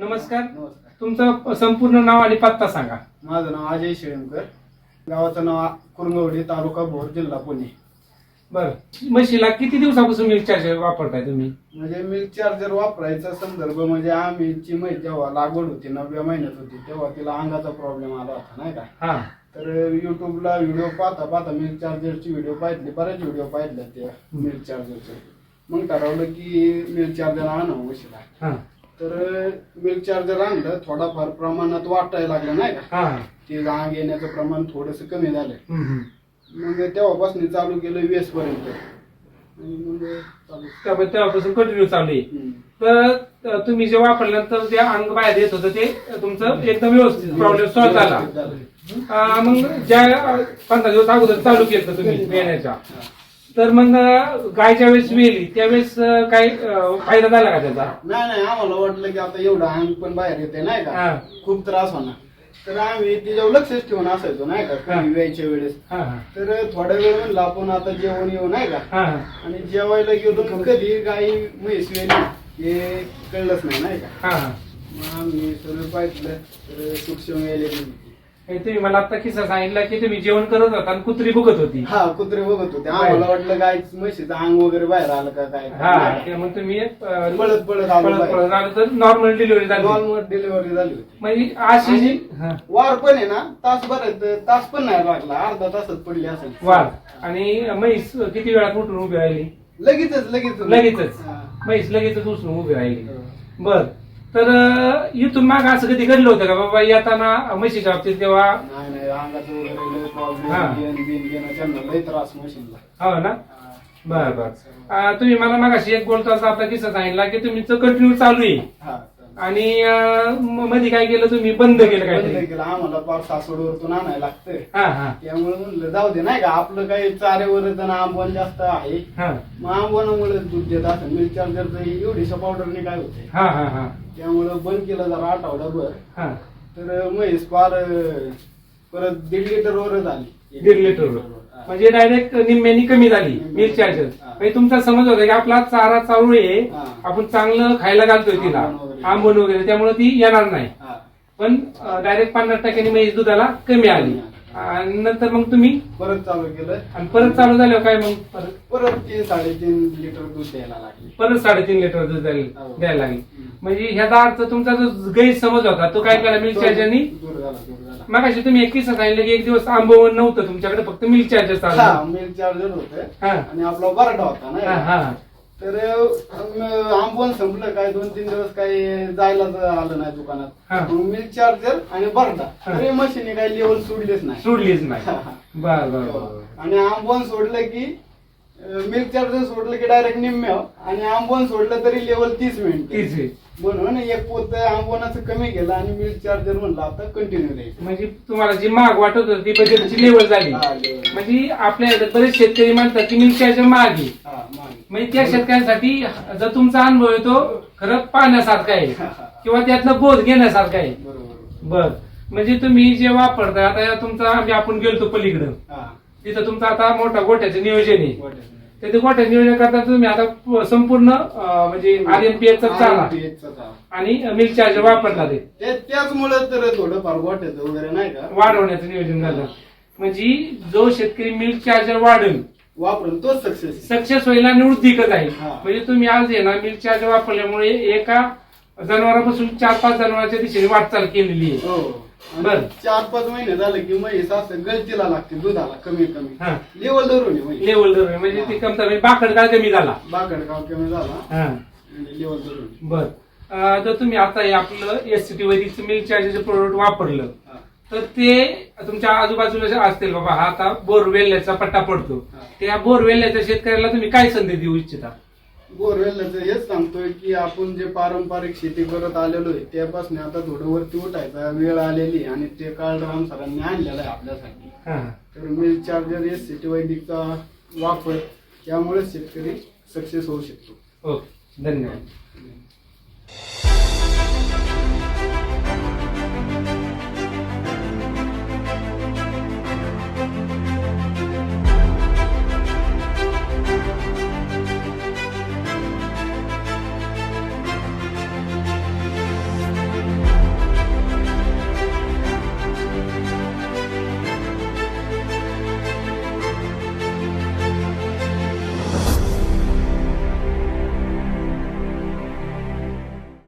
नमस्कार. नमस्कार. तुमचं संपूर्ण नाव आणि पत्ता सांगा. माझं नाव अजय शेळमकर गावाचं नाव कुरंगवडी तालुका भोर जिल्हा पुणे. बर. म्हशीला किती दिवसापासून मिल्क चार्जर वापरताय तुम्ही? म्हणजे मिल्क चार्जर वापरायचा संदर्भ म्हणजे आम्हीची माहिती जेव्हा लागवड होती नवव्या महिन्यात होती तेव्हा तिला अंगाचा प्रॉब्लेम आला होता नाही का? हा. तर युट्यूबला व्हिडिओ पाहता पाहता मिल्क चार्जरची व्हिडिओ पाहितले बरेच व्हिडिओ पाहितले त्या मिल्क चार्जरचे मग ठरवलं की मिल्क चार्जर आणावं म्हशीला. हा. तर मिल्क चार्जर आणलं थोडाफार प्रमाणात वाटायला लागलं नाही का? हा. ते अंग येण्याचं प्रमाण थोडंसं कमी झालं. हम्म, हम्म. मग तेव्हापासून चालू केलं वीस पर्यंत. आणि मग चालू. त्यामुळे तेव्हापासून कंटिन्यू चालू आहे. हम्म. तर तुम्ही जे वापरल्यानंतर जे अंग बाहेर येत होतं ते तुमचं एकदम व्यवस्थित प्रॉब्लेम सॉल्व्ह झाला. अ, मग ज्या पंधरा दिवस अगोदर चालू केलं तुम्ही येण्याच्या हा. तर मग अ, गाय ज्या वेळेस वेली त्यावेळेस काय अ, फायदा झाला का त्याचा? नाही नाही आम्हाला वाटलं की आता एवढं अंग पण बाहेर येते नाही हा. का खूप त्रास होणार. तर आम्ही तिच्यावर लक्षच ठेवून असायचो नाही का? हा. कधी यायच्या वेळेस. हा हा. तर थोडा वेळ म्हणलं आपण आता जेवण येऊ नाही का? हा हा. आणि जेवायला गेलो तर कधी गाई म्हैस वेली हे कळलंच नाही नाही का? हा हा. मग आम्ही सगळं पाहिलं तर सूक्ष्म यायला हे तुम्ही मला आता किस्सा सांगितला की तुम्ही जेवण करत होता आणि कुत्री बघत होती. हा कुत्रे बघत होते. आम्हाला वाटलं गाय म्हशीचं अंग वगैरे बाहेर आलं का काय? हा ते मग तुम्ही अ, पळत पळत आलो पळत बाहेर. पळत आलो तर नॉर्मल डिलिव्हरी झाली नॉर्मल डिलिव्हरी झाली होती. म्हणजे अशी जी हा, वार पण आहे ना तास भर तास पण नाही लागला. अर्धा तासच पडली असेल. वाढ आणि म्हैस किती वेळात उठून उभी राहिली? लगेचच लगेच लगेचच. हा. म्हैस लगेचच उठून उभी राहिली. बर. तर इथून माग असं कधी घडलं होतं का? बाबा येताना म्हशीच्या बाबतीत तेव्हा? नाही नाही अंगाचं वगैरे लय हा. प्रॉब्लेम त्रास मशीनला हो ना? बर बर. अ, तुम्ही मला मागाशी एक बोलताचा आपला किस्सा सांगितला की तुमचं कंटिन्यू चालू आहे. हा. आणि मध्ये काय केलं तुम्ही? बंद केलं काय केलं. आम्हाला पार सासवडवरतून आणायला लागतंय. हा हा. त्यामुळे म्हणलं जाऊ दे नाही का? आपलं काही चारेवर तर आंबवण जास्त आहे. हा. मग आंबवनामुळे दूध देत असं मिल्क चार्जर एवढीशा पावडरने काय होते हा हा हा. त्यामुळं बंद केलं जरा आठवडाभर हा. तर म्हैस फार अं, परत दीड लिटर वरच आली दीड लिटर हा. म्हणजे डायरेक्ट निम्म्यानी कमी झाली हा. म्हणजे तुमचा समज होता की आपला चारा चालू आहे. आपण चांगलं खायला घालतोय तिला आंबवण वगैरे. आंबून वगैरे त्यामुळे ती येणार नाही. पण डायरेक्ट पन्नास टक्क्याने म्हैस दुधाला कमी आली आणि नंतर मग तुम्ही? परत चालू केलं. आणि परत चालू झाल्यावर काय मग? परत? परत तीन साडेतीन लिटर दूध द्यायला लागले. परत साडेतीन लिटर दूध द्यायला हो. द्यायला लागली. म्हणजे ह्याचा अर्थ तुमचा जो गैरसमज होता तो काय केला? मिल्क चार्जरनी? दूर झाला दूर झाला. मग अशी तुम्ही एक किस्सा सांगितलं की एक दिवस आंबवण नव्हतं तुमच्याकडे फक्त मिल्क चार्जर हा चालू मिल्क चार्जर होत. हा. आणि आपला बराडा होता हा ना हा. तर आंबवण संपलं. काय दोन तीन दिवस काही जायला आलं नाही हा. दुकानात मिल्क चार्जर आणि बरडा. हा. तरी मशीने काही लेवल सोडलीच नाही. सोडलीच नाही. बर बर बर आणि आंबवण सोडलं की मिल्क चार्जर सोडलं की डायरेक्ट निम्म्या आणि आंबवण सोडलं तरी लेवल तीस मिनिट तीच आहे. म्हणून एक पोत आंबवनाचं कमी केलं आणि मिल्क चार्जर म्हणलं आता कंटिन्यू द्यायचं. म्हणजे तुम्हाला जी महाग वाटत होती ती बजेटची लेवल झाली. हा, level. म्हणजे आपल्या बरेच शेतकरी म्हणतात की मिल्क चार्जर महाग आहे. हा, मागे. म्हणजे त्या शेतकऱ्यांसाठी जर तुमचा अनुभव आहे तो खरं पाहण्यासारखा आहे. किंवा त्यातनं बोध घेण्यासारखा आहे. बर. म्हणजे तुम्ही जे वापरताय आता तुमचा आम्ही आपण गेलतो पलीकडं. तिथं तुमचं आता मोठा गोठ्याचं नियोजन आहे. तर ते नियोजन करता तुम्ही आता संपूर्ण म्हणजे आर एन पी एच चाला. आणि मिल्क चार्जर आहे. ते त्याचमुळे तर थोडं फार वाटत वगैरे नाही का? वाढवण्याचं नियोजन झालं. म्हणजे जो शेतकरी मिल्क चार्जर वाढेल वापरून तोच सक्सेस सक्सेस होईल आणि वृद्धिकच आहे हा. म्हणजे तुम्ही आज आहे ना मिल्क चार्जर वापरल्यामुळे एका जनावरापासून चार पाच जनावरांच्या दिशेने वाटचाल केलेली आहे हो आणि बर. चार पाच महिने झाले की म्हैस असं गळतीला लागते दुधाला कमी हा. कमी लेवल धरून आहे म्हैस. लेवल धरून म्हणजे ती कमता म्हणजे बाकड काळ कमी झाला बाकड गाव कमी झाला हा म्हणजे लेवल धरून. बर अं, तर तुम्ही आता हे आपलं एस सी टी वैदिकचं मिल्क चार्जरचं प्रोडक्ट वापरलं. तर ते तुमच्या आजूबाजूला असतील बाबा हा आता बोरवेल्ल्याचा पट्टा पडतो. हा. त्या बोरवेल्ल्याच्या शेतकऱ्याला तुम्ही काय संदेश देऊ इच्छिता? बोरवेलचं हेच सांगतोय की आपण जे पारंपरिक शेती करत आलेलो आहे त्यापासून आता थोडं वरती उठायचा वेळ आलेली आणि ते काळराम सरांनी आणलेलं आहे आपल्यासाठी. हा. तर milk charger S C T वैदिकचा वापर त्यामुळे शेतकरी सक्सेस होऊ शकतो. ओके धन्यवाद.